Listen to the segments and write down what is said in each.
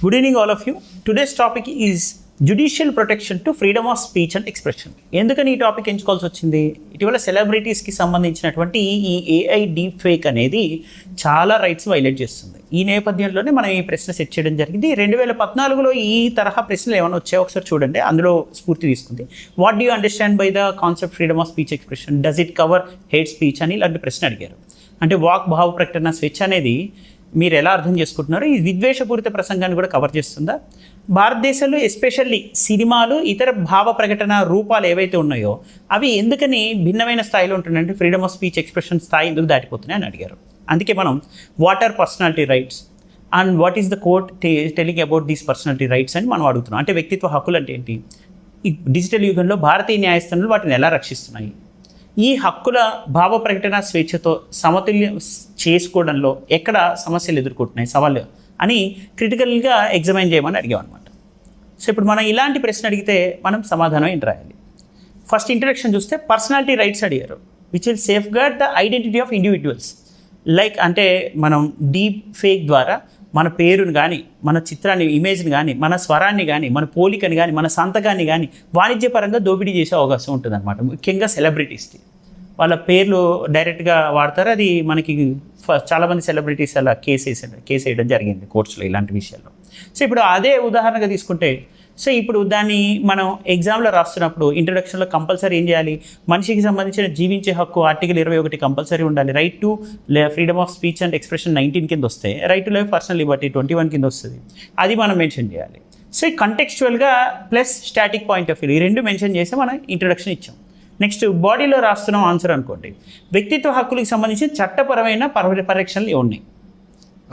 Good evening, all of you. Today's topic is judicial protection to freedom of speech and expression ఎందుకని ఈ topic ఎంచుకోవాల్సి వచ్చింది? ఇటీవల సెలబ్రిటీస్కి సంబంధించినటువంటి ఈ ఏఐ డీప్ ఫేక్ అనేది చాలా రైట్స్ వైలేట్ చేస్తుంది. ఈ నేపథ్యంలోనే మనం ఈ ప్రశ్న సెట్ చేయడం జరిగింది. రెండు వేల పద్నాలుగులో ఈ తరహా ప్రశ్నలు ఏమైనా వచ్చాయో? ఒకసారి చూడండి. అందులో స్ఫూర్తి తీసుకుంది. What do understand by the concept freedom of speech expression does it cover hate speech అని ఇలాంటి ప్రశ్న అడిగారు. అంటే వాక్ భావ ప్రకటన స్వేచ్ఛ అనేది మీరు ఎలా అర్థం చేసుకుంటున్నారో ఈ విద్వేషపూరిత ప్రసంగాన్ని కూడా కవర్ చేస్తుందా? భారతదేశంలో ఎస్పెషల్లీ సినిమాలు ఇతర భావ ప్రకటన రూపాలు ఏవైతే ఉన్నాయో అవి ఎందుకని భిన్నమైన స్థాయిలో ఉంటుందంటే ఫ్రీడమ్ ఆఫ్ స్పీచ్ ఎక్స్ప్రెషన్ స్థాయి ఎందుకు దాటిపోతున్నాయి అని అడిగారు. అందుకే మనం what are personality rights and what is the court telling about these personality rights అని మనం అడుగుతున్నాం. అంటే వ్యక్తిత్వ హక్కులు అంటే ఏంటి? ఈ డిజిటల్ యుగంలో భారతీయ న్యాయస్థానాలు వాటిని ఎలా రక్షిస్తున్నాయి? ఈ హక్కుల భావ ప్రకటన స్వేచ్ఛతో సమతుల్యం చేసుకోవడంలో ఎక్కడ సమస్యలు ఎదుర్కొంటున్నాయి? సవాళ్ళు అని క్రిటికల్గా ఎగ్జామిన్ చేయమని అడిగామన్నమాట సో ఇప్పుడు మనం ఇలాంటి ప్రశ్న అడిగితే మనం సమాధానం ఏంటి రాయాలి? ఫస్ట్ ఇంట్రడక్షన్ చూస్తే పర్సనాలిటీ రైట్స్ అడిగారు. Which will safeguard the identity of individuals like అంటే మనం డీప్ ఫేక్ ద్వారా మన పేరును కానీ మన చిత్రాన్ని ఇమేజ్ని కానీ మన స్వరాన్ని కానీ మన పోలికని కానీ మన సంతకాన్ని కానీ వాణిజ్యపరంగా దోపిడీ చేసే అవకాశం ఉంటుంది అనమాట ముఖ్యంగా సెలబ్రిటీస్కి వాళ్ళ పేర్లు డైరెక్ట్గా వాడతారు. అది మనకి చాలామంది సెలబ్రిటీస్ అలా కేసు వేసాడు కేసు వేయడం జరిగింది కోర్ట్స్లో ఇలాంటి విషయాల్లో. సో ఇప్పుడు అదే ఉదాహరణగా తీసుకుంటే సో ఇప్పుడు దాన్ని మనం ఎగ్జామ్లో రాస్తున్నప్పుడు ఇంట్రడక్షన్లో కంపల్సరీ ఏం చేయాలి? మనిషికి సంబంధించిన జీవించే హక్కు ఆర్టికల్ ఇరవై ఒకటి కంపల్సరీ ఉండాలి. Right to freedom of speech and expression nineteen కింద వస్తే right to life personal liberty twenty one కింద వస్తుంది. అది మనం మెన్షన్ చేయాలి. So కంటెక్చువల్గా plus static point of view ఈ రెండు మెన్షన్ చేసి మనం ఇంట్రడక్షన్ ఇచ్చాం. నెక్స్ట్ బాడీలో రాస్తున్నాం ఆన్సర్ అనుకోండి. వ్యక్తిత్వ హక్కులకు సంబంధించిన చట్టపరమైన పర పరీక్షలు ఉన్నాయి.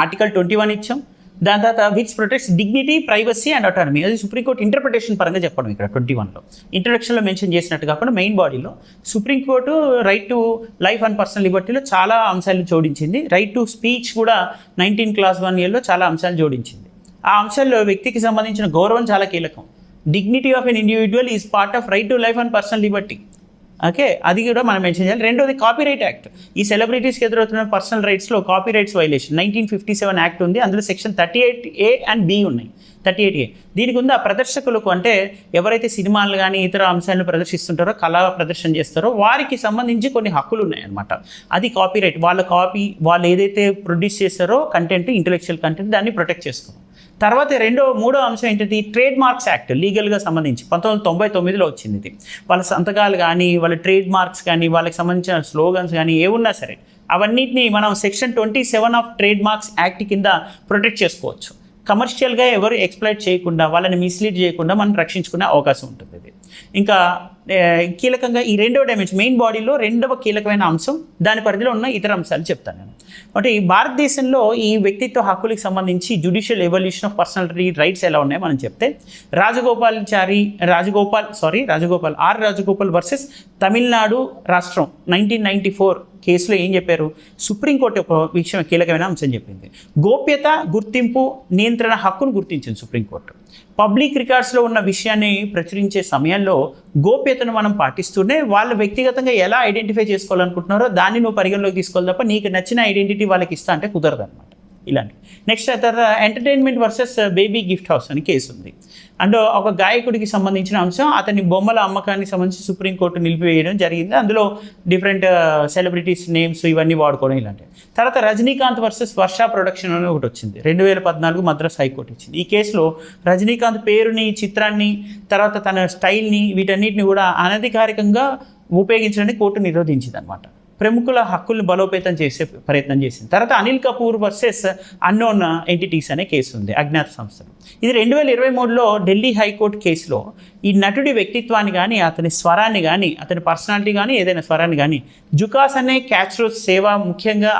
ఆర్టికల్ ట్వంటీ వన్ ఇచ్చాం. దాని తర్వాత which protects dignity privacy and autonomy అది సుప్రీంకోర్టు ఇంటర్ప్రిటేషన్ పరంగా చెప్పడం ఇక్కడ ట్వంటీ వన్లో ఇంట్రడక్షన్లో మెన్షన్ చేసినట్టు కాకుండా మెయిన్ బాడీలో supreme court right to life and personal లిబర్టీలో చాలా అంశాలు జోడించింది. రైట్ టు స్పీచ్ కూడా నైన్టీన్ క్లాస్ వన్ ఇయర్లో చాలా అంశాలు జోడించింది. ఆ అంశాల్లో వ్యక్తికి సంబంధించిన గౌరవం చాలా కీలకం. Dignity of an individual is part of right to life and personal liberty okay అది కూడా మనం మెన్షన్ చేయాలి. రెండోది కాపీరైట్ యాక్ట్ ఈ సెలబ్రిటీస్కి ఎదురవుతున్న personal రైట్స్లో copy rights violation nineteen fifty seven act ఉంది. అందులో section thirty eight A and B ఉన్నాయి. థర్టీ ఎయిట్ ఏ దీనికి ఉంది ఆ ప్రదర్శకులకు అంటే ఎవరైతే సినిమాలు కానీ ఇతర అంశాలను ప్రదర్శిస్తుంటారో కళా ప్రదర్శన చేస్తారో వారికి సంబంధించి కొన్ని హక్కులు ఉన్నాయన్నమాట. అది కాపీరైట్ వాళ్ళ కాపీ వాళ్ళు ఏదైతే ప్రొడ్యూస్ చేస్తారో కంటెంట్ ఇంటలెక్చువల్ కంటెంట్ దాన్ని ప్రొటెక్ట్ చేసుకోవాలి తర్వాత రెండో మూడో అంశం ఏంటంటే ట్రేడ్ మార్క్స్ యాక్ట్ లీగల్గా సంబంధించి పంతొమ్మిది వందల తొంభై తొమ్మిదిలో వచ్చింది ఇది. వాళ్ళ సంతకాలు కానీ వాళ్ళ ట్రేడ్ మార్క్స్ కానీ వాళ్ళకి సంబంధించిన స్లోగన్స్ కానీ ఏమున్నా సరే అవన్నిటిని మనం section twenty seven of trade marks act కింద ప్రొటెక్ట్ చేసుకోవచ్చు. కమర్షియల్గా ఎవరు ఎక్స్ప్లైట్ చేయకుండా వాళ్ళని మిస్లీడ్ చేయకుండా మనం రక్షించుకునే అవకాశం ఉంటుంది ఇది. ఇంకా కీలకంగా ఈ రెండవ డైమెన్షన్ మెయిన్ బాడీలో రెండవ కీలకమైన అంశం దాని పరిధిలో ఉన్న ఇతర అంశాలు చెప్తాను నేను. అంటే ఈ భారతదేశంలో ఈ వ్యక్తిత్వ హక్కులకు సంబంధించి judicial evolution of personality rights ఎలా ఉన్నాయో మనం చెప్తే Rajagopalachari Rajagopal sorry Rajagopal R Rajagopal versus Tamil Nadu రాష్ట్రం నైన్టీన్ నైన్టీ ఫోర్ కేసులో ఏం చెప్పారు? సుప్రీంకోర్టు ఒక విషయం కీలకమైన అంశం చెప్పింది. గోప్యత గుర్తింపు నియంత్రణ హక్కును గుర్తించింది సుప్రీంకోర్టు. పబ్లిక్ రికార్డ్స్లో ఉన్న విషయాన్ని ప్రచురించే సమయంలో గోప్యతను మనం పాటిస్తూనే వాళ్ళు వ్యక్తిగతంగా ఎలా ఐడెంటిఫై చేసుకోవాలనుకుంటున్నారో దాన్ని నువ్వు పరిగణలోకి తీసుకోవాలి తప్ప నీకు నచ్చిన ఐడెంటిటీ వాళ్ళకి ఇస్తా అంటే కుదరదు అనమాట ఇలాంటి నెక్స్ట్ తర్వాత entertainment versus baby gift house అని కేసు ఉంది. అండ్ ఒక గాయకుడికి సంబంధించిన అంశం అతని బొమ్మల అమ్మకానికి సంబంధించి సుప్రీంకోర్టు నిలిపివేయడం జరిగింది. అందులో డిఫరెంట్ సెలబ్రిటీస్ నేమ్స్ ఇవన్నీ వాడుకోవడం ఇలాంటివి. తర్వాత రజనీకాంత్ వర్సెస్ వర్ష ప్రొడక్షన్ అని ఒకటి వచ్చింది. రెండు వేల పద్నాలుగు మద్రాస్ హైకోర్టు ఇచ్చింది. ఈ కేసులో రజనీకాంత్ పేరుని చిత్రాన్ని తర్వాత తన స్టైల్ని వీటన్నిటిని కూడా అనధికారికంగా ఉపయోగించడానికి కోర్టు నిరోధించింది అనమాట ప్రముఖుల హక్కుల్ని బలోపేతం చేసే ప్రయత్నం చేసింది. తర్వాత Anil Kapoor versus unknown entities అనే కేసు ఉంది అజ్ఞాత సంస్థలు ఇది రెండు వేల ఇరవై మూడులో ఢిల్లీ హైకోర్టు కేసులో ఈ నటుడి వ్యక్తిత్వాన్ని కానీ అతని స్వరాన్ని కానీ అతని పర్సనాలిటీ కానీ ఏదైనా స్వరాన్ని కానీ జుకాస్ అనే క్యాచ్రో సేవ ముఖ్యంగా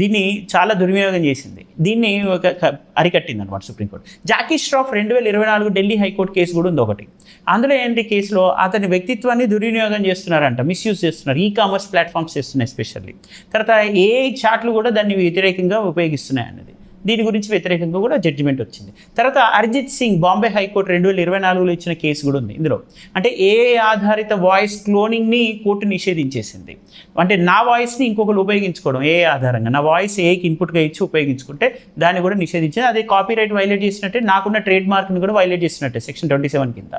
దీన్ని చాలా దుర్వినియోగం చేసింది. దీన్ని ఒక అరికట్టింది అనమాట సుప్రీంకోర్టు. జాకీ ష్రాఫ్ రెండు వేల ఇరవై నాలుగు ఢిల్లీ హైకోర్టు కేసు కూడా ఉంది ఒకటి. అందులో ఏంటి కేసులో అతని వ్యక్తిత్వాన్ని దుర్వినియోగం చేస్తున్నారంట మిస్యూజ్ చేస్తున్నారు ఈ కామర్స్ ప్లాట్ఫామ్స్ చేస్తున్నాయి ఎస్పెషల్లీ తర్వాత ఏ చాట్లు కూడా దాన్ని వ్యతిరేకంగా ఉపయోగిస్తున్నాయి అన్నది దీని గురించి వ్యతిరేకంగా కూడా జడ్జిమెంట్ వచ్చింది. తర్వాత అరిజిత్ సింగ్ బాంబే హైకోర్టు రెండు వేల ఇరవై నాలుగులో ఇచ్చిన కేసు కూడా ఉంది ఇందులో. అంటే ఏ ఆధారిత వాయిస్ క్లోనింగ్ని కోర్టు నిషేధించేసింది. అంటే నా వాయిస్ని ఇంకొకరు ఉపయోగించుకోవడం ఏ ఆధారంగా. నా వాయిస్ ఏకి ఇన్పుట్గా ఇచ్చి ఉపయోగించుకుంటే దాన్ని కూడా నిషేధించింది. అదే కాపీరైట్ వైలేట్ చేసినట్టే నాకున్న ట్రేడ్ మార్క్ని కూడా వైలేట్ చేసినట్టే సెక్షన్ ట్వంటీ సెవెన్ కింద.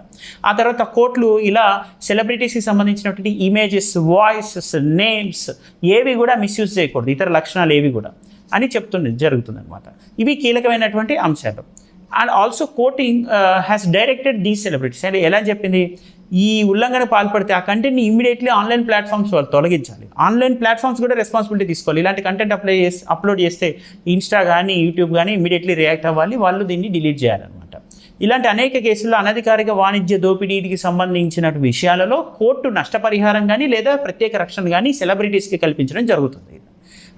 ఆ తర్వాత కోర్టులు ఇలా సెలబ్రిటీస్కి సంబంధించినటువంటి ఇమేజెస్ వాయిసెస్ నేమ్స్ ఏవి కూడా మిస్యూజ్ చేయకూడదు. ఇతర లక్షణాలు ఏవి కూడా. అని చెప్తుంది జరుగుతుంది అనమాట ఇవి కీలకమైనటువంటి అంశాలు. And also quoting has directed the celebrities అంటే ఎలా చెప్పింది? ఈ ఉల్లంఘన పాల్పడితే ఆ కంటెంట్ని ఇమీడియట్లీ ఆన్లైన్ ప్లాట్ఫామ్స్ వాళ్ళు తొలగించాలి. ఆన్లైన్ ప్లాట్ఫామ్స్ కూడా రెస్పాన్సిబిలిటీ తీసుకోవాలి. ఇలాంటి కంటెంట్ అప్లై చేసి అప్లోడ్ చేస్తే ఇన్స్టా కానీ యూట్యూబ్ కానీ ఇమీడియట్లీ రియాక్ట్ అవ్వాలి. వాళ్ళు దీన్ని డిలీట్ చేయాలన్నమాట. ఇలాంటి అనేక కేసుల్లో అనధికారిక వాణిజ్య దోపిడీకి సంబంధించిన విషయాలలో కోర్టు నష్టపరిహారం కానీ లేదా ప్రత్యేక రక్షణ కానీ సెలబ్రిటీస్కి కల్పించడం జరుగుతుంది.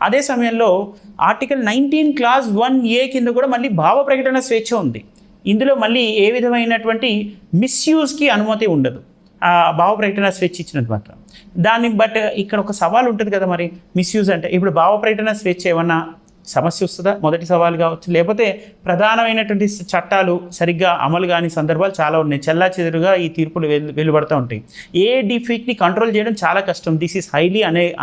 అదే సమయంలో article nineteen clause one A కింద కూడా మళ్ళీ భావ ప్రకటన స్వేచ్ఛ ఉంది. ఇందులో మళ్ళీ ఏ విధమైనటువంటి మిస్యూజ్కి అనుమతి ఉండదు. ఆ భావ ప్రకటన స్వేచ్ఛ ఇచ్చినట్టు మాత్రం. దాన్ని బట్ ఇక్కడ ఒక సవాల్ ఉంటుంది కదా మరి మిస్యూజ్ అంటే. ఇప్పుడు భావ ప్రకటన స్వేచ్ఛ ఏమన్నా సమస్య వస్తుందా? మొదటి సవాలు కావచ్చు. లేకపోతే ప్రధానమైనటువంటి చట్టాలు సరిగ్గా అమలు కాని సందర్భాలు చాలా ఉన్నాయి. చెల్లా చెదురుగా ఈ తీర్పులు వెలు వెలువడుతూ ఉంటాయి. ఏ డిఫీట్ని కంట్రోల్ చేయడం చాలా కష్టం. దిస్ ఈస్ హైలీ అనే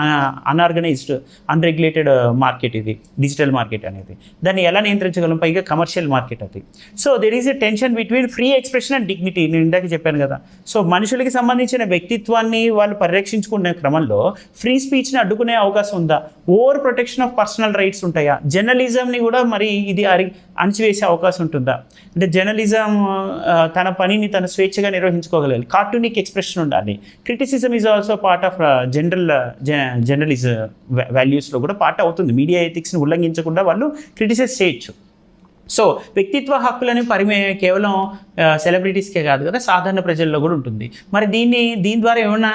అన్ఆర్గనైజ్డ్ అన్రెగ్యులేటెడ్ మార్కెట్ ఇది. డిజిటల్ మార్కెట్ అనేది. దాన్ని ఎలా నియంత్రించగలం? పైగా కమర్షియల్ మార్కెట్ అది. So there is a tension between free expression and dignity నేను ఇందాక చెప్పాను కదా. సో మనుషులకి సంబంధించిన వ్యక్తిత్వాన్ని వాళ్ళు పరిరక్షించుకునే క్రమంలో ఫ్రీ స్పీచ్ని అడ్డుకునే అవకాశం ఉందా? Over protection of personal rights ఉంటాయా? జర్నలిజంని కూడా మరి ఇది అరి అణచివేసే అవకాశం ఉంటుందా? అంటే జర్నలిజం తన పనిని తన స్వేచ్ఛగా నిర్వహించుకోగలగాలి. కార్టూనిక్ ఎక్స్ప్రెషన్ ఉండాలి. Criticism is also part of general journalism వాల్యూస్లో కూడా పార్ట్ అవుతుంది. మీడియా ఎథిక్స్ని ఉల్లంఘించకుండా వాళ్ళు క్రిటిసైజ్ చేయొచ్చు. సో వ్యక్తిత్వ హక్కులని పరిమే కేవలం సెలబ్రిటీస్కే కాదు కదా సాధారణ ప్రజల్లో కూడా ఉంటుంది. మరి దీన్ని దీని ద్వారా ఏమైనా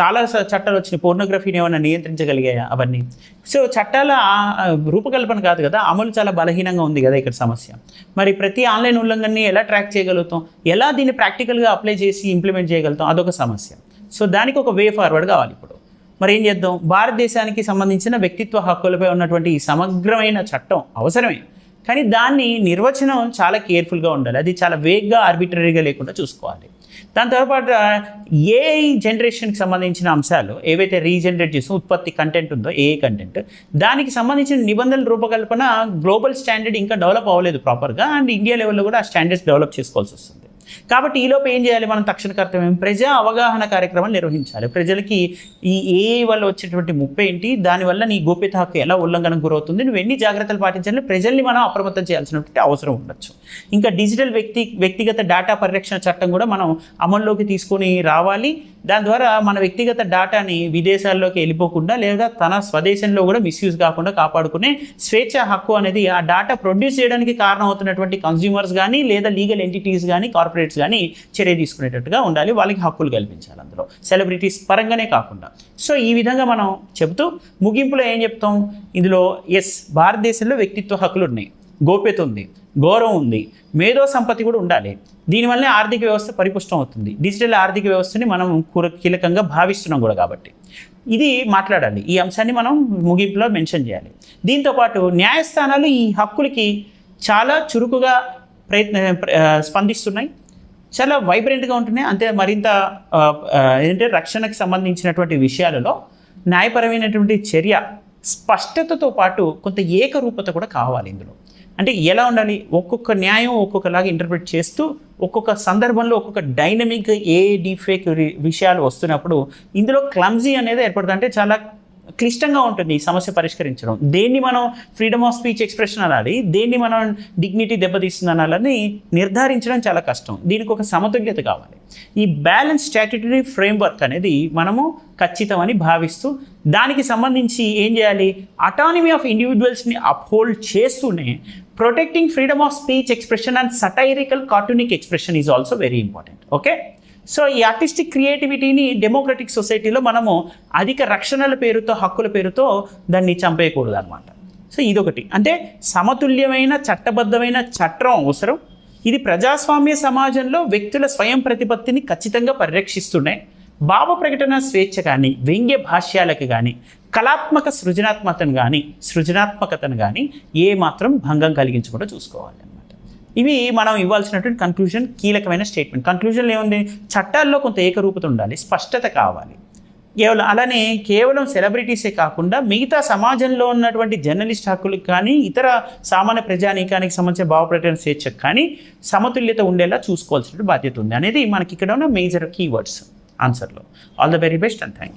చాలా చట్టాలు వచ్చినాయి. పోర్నోగ్రఫీని ఏమైనా నియంత్రించగలిగాయా అవన్నీ? సో చట్టాల రూపకల్పన కాదు కదా అమలు చాలా బలహీనంగా ఉంది కదా ఇక్కడ సమస్య. మరి ప్రతి ఆన్లైన్ ఉల్లంఘనని ఎలా ట్రాక్ చేయగలుగుతాం? ఎలా దీన్ని ప్రాక్టికల్గా అప్లై చేసి ఇంప్లిమెంట్ చేయగలుగుతాం? అదొక సమస్య. సో దానికి ఒక వే ఫార్వర్డ్ కావాలి ఇప్పుడు. మరి ఏం చేద్దాం? భారతదేశానికి సంబంధించిన వ్యక్తిత్వ హక్కులపై ఉన్నటువంటి ఈ సమగ్రమైన చట్టం అవసరమే. కానీ దాన్ని నిర్వచనం చాలా కేర్ఫుల్గా ఉండాలి. అది చాలా వేగ్గా ఆర్బిటరీగా లేకుండా చూసుకోవాలి. దాని తర్వాత ఏఐ జనరేషన్కి సంబంధించిన అంశాలు ఏవైతే రీజనరేట్ చేసిన ఉత్పత్తి కంటెంట్ ఉందో ఏ కంటెంట్ దానికి సంబంధించిన నిబంధనల రూపకల్పన గ్లోబల్ స్టాండర్డ్ ఇంకా డెవలప్ అవ్వలేదు ప్రాపర్గా అండ్ ఇండియా లెవెల్లో కూడా ఆ స్టాండర్డ్స్ డెవలప్ చేసుకోవాల్సి వస్తుంది. కాబట్టి ఈలోపు ఏం చేయాలి మనం? తక్షణ కర్తవ్యం. ప్రజా అవగాహన కార్యక్రమం నిర్వహించాలి. ప్రజలకి ఈ ఏఐ వల్ల వచ్చేటువంటి ముప్పై ఏంటి? దానివల్ల నీ గోప్యత హక్కు ఎలా ఉల్లంఘన గురవుతుంది? నువ్వు ఎన్ని జాగ్రత్తలు పాటించాలి ప్రజల్ని మనం అప్రమత్తం చేయాల్సినటువంటి అవసరం ఉండొచ్చు. ఇంకా డిజిటల్ వ్యక్తి వ్యక్తిగత డేటా పరిరక్షణ చట్టం కూడా మనం అమల్లోకి తీసుకొని రావాలి. దాని ద్వారా మన వ్యక్తిగత డేటాని విదేశాల్లోకి వెళ్ళిపోకుండా లేదా తన స్వదేశంలో కూడా మిస్యూజ్ కాకుండా కాపాడుకునే స్వేచ్ఛ హక్కు అనేది ఆ డేటా ప్రొడ్యూస్ చేయడానికి కారణం అవుతున్నటువంటి కన్స్యూమర్స్ కానీ లేదా లీగల్ ఎంటిటీస్ కానీ కార్పొరేట్స్ కానీ చర్య తీసుకునేటట్టుగా ఉండాలి. వాళ్ళకి హక్కులు కల్పించాలి అందులో. సెలబ్రిటీస్ పరంగానే కాకుండా. సో ఈ విధంగా మనం చెబుతూ ముగింపులో ఏం చెప్తాం? ఇందులో ఎస్ భారతదేశంలో వ్యక్తిత్వ హక్కులు ఉన్నాయి గోప్యత ఉంది గౌరవం ఉంది మేధో సంపత్తి కూడా ఉండాలి. దీనివల్లే ఆర్థిక వ్యవస్థ పరిపుష్టం అవుతుంది. డిజిటల్ ఆర్థిక వ్యవస్థని మనం కీలకంగా భావిస్తున్నాం కూడా కాబట్టి. ఇది మాట్లాడాలి. ఈ అంశాన్ని మనం ముగింపులో మెన్షన్ చేయాలి. దీంతోపాటు న్యాయస్థానాలు ఈ హక్కులకి చాలా చురుకుగా ప్రయత్న స్పందిస్తున్నాయి. చాలా వైబ్రెంట్గా ఉంటున్నాయి. అంతే మరింత ఏంటంటే రక్షణకు సంబంధించినటువంటి విషయాలలో న్యాయపరమైనటువంటి చర్య స్పష్టతతో పాటు కొంత ఏకరూపత కూడా కావాలి ఇందులో. అంటే ఎలా ఉండాలి? ఒక్కొక్క న్యాయం ఒక్కొక్కలాగా ఇంటర్ప్రిట్ చేస్తూ ఒక్కొక్క సందర్భంలో ఒక్కొక్క డైనమిక్ ఏ డిఫేక్ విషయాలు వస్తున్నప్పుడు ఇందులో క్లమ్జీ అనేది ఏర్పడుతుంది. అంటే చాలా క్లిష్టంగా ఉంటుంది ఈ సమస్య పరిష్కరించడం. దేన్ని మనం ఫ్రీడమ్ ఆఫ్ స్పీచ్ ఎక్స్ప్రెషన్ అనాలి దేన్ని మనం డిగ్నిటీ దెబ్బతీస్తుంది అనాలని నిర్ధారించడం చాలా కష్టం. దీనికి ఒక సమతుల్యత కావాలి. ఈ బ్యాలెన్స్ స్టాట్యుటరీ ఫ్రేమ్వర్క్ అనేది మనము ఖచ్చితమని భావిస్తూ దానికి సంబంధించి ఏం చేయాలి? అటానమీ ఆఫ్ ఇండివిజువల్స్ని అప్హోల్డ్ చేస్తూనే protecting freedom of speech expression and satirical cartoonic expression is also very important okay so ఈ ఆర్టిస్టిక్ క్రియేటివిటీని డెమోక్రటిక్ సొసైటీలో మనము అధిక రక్షణల పేరుతో హక్కుల పేరుతో దాన్ని చంపేయకూడదు అనమాట సో ఇదొకటి. అంటే సమతుల్యమైన చట్టబద్ధమైన చట్టం అవసరం. ఇది ప్రజాస్వామ్య సమాజంలో వ్యక్తుల స్వయం ప్రతిపత్తిని ఖచ్చితంగా పరిరక్షిస్తున్నాయి. భావ ప్రకటన స్వేచ్ఛ కానీ వ్యంగ్య భాష్యాలకు కానీ కళాత్మక సృజనాత్మకతను కానీ సృజనాత్మకతను కానీ ఏ మాత్రం భంగం కలిగించకుండా చూసుకోవాలి అన్నమాట. ఇవి మనం ఇవ్వాల్సినటువంటి కన్క్లూజన్ కీలకమైన స్టేట్మెంట్ కన్క్లూజన్లో ఏముంది? చట్టాల్లో కొంత ఏకరూపత ఉండాలి స్పష్టత కావాలి. కేవలం అలానే కేవలం సెలబ్రిటీసే కాకుండా మిగతా సమాజంలో ఉన్నటువంటి జర్నలిస్ట్ హక్కులకు కానీ ఇతర సామాన్య ప్రజానీకానికి సంబంధించిన భావప్రకటన స్వేచ్ఛకు కానీ సమతుల్యత ఉండేలా చూసుకోవాల్సిన బాధ్యత ఉంది. అనేది మనకి ఇక్కడ ఉన్న major keywords ఆన్సర్లో all the very best and thank